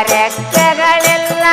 ಕಾರ್ಯಗಳೆಲ್ಲ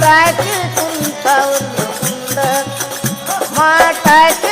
माताची तुमचा माताची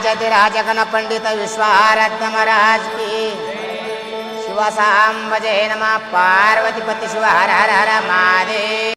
రాజతి రాజగణ పండిత విశ్వారత్న మహారాజ్కి శివ సాంబజయ నమ పార్వతి పతి శివ హర హర హర మహాదేవ్